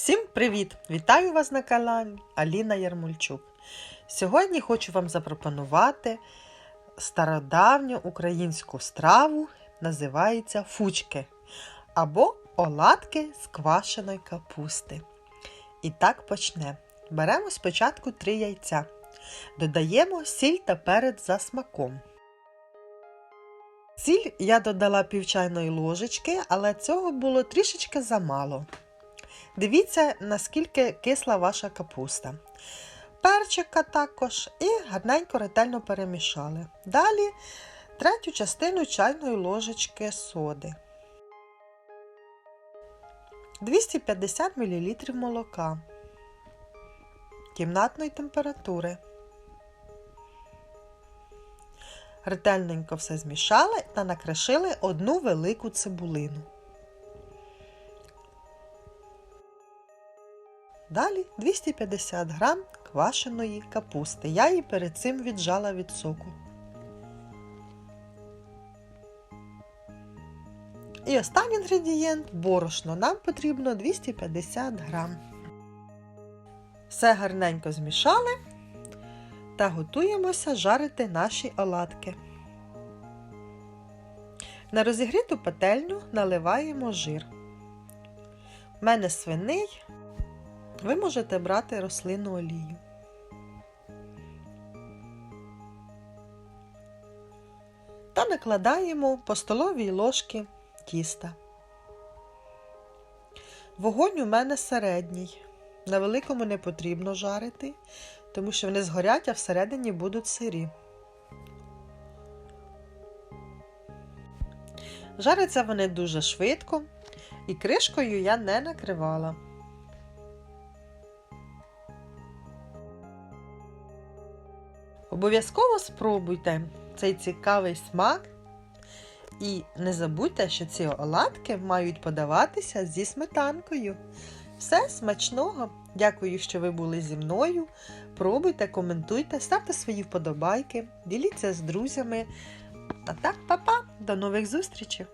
Всім привіт! Вітаю вас на каналі Аліна Ярмольчук. Сьогодні хочу вам запропонувати стародавню українську страву, називається фучки або оладки з квашеної капусти. І так почнемо. Беремо спочатку три яйця. Додаємо сіль та перець за смаком. Сіль я додала пів чайної ложечки, але цього було трішечки замало. Дивіться, наскільки кисла ваша капуста. Перчика також і гарненько ретельно перемішали. Далі третю частину чайної ложечки соди. 250 мл молока кімнатної температури. Ретельненько все змішали та накришили одну велику цибулину. Далі 250 грам квашеної капусти. Я її перед цим віджала від соку. І останній інгредієнт борошно. Нам потрібно 250 грам. Все гарненько змішали та готуємося жарити наші оладки. На розігріту пательню наливаємо жир. У мене свиний. Ви можете брати рослинну олію. Та накладаємо по столовій ложки тіста. Вогонь у мене середній. На великому не потрібно жарити, тому що вони згорять, а всередині будуть сирі. Жаряться вони дуже швидко, і кришкою я не накривала. Обов'язково спробуйте цей цікавий смак. І не забудьте, що ці оладки мають подаватися зі сметанкою. Все смачного! Дякую, що ви були зі мною. Пробуйте, коментуйте, ставте свої вподобайки, діліться з друзями. А так, па-па! До нових зустрічей!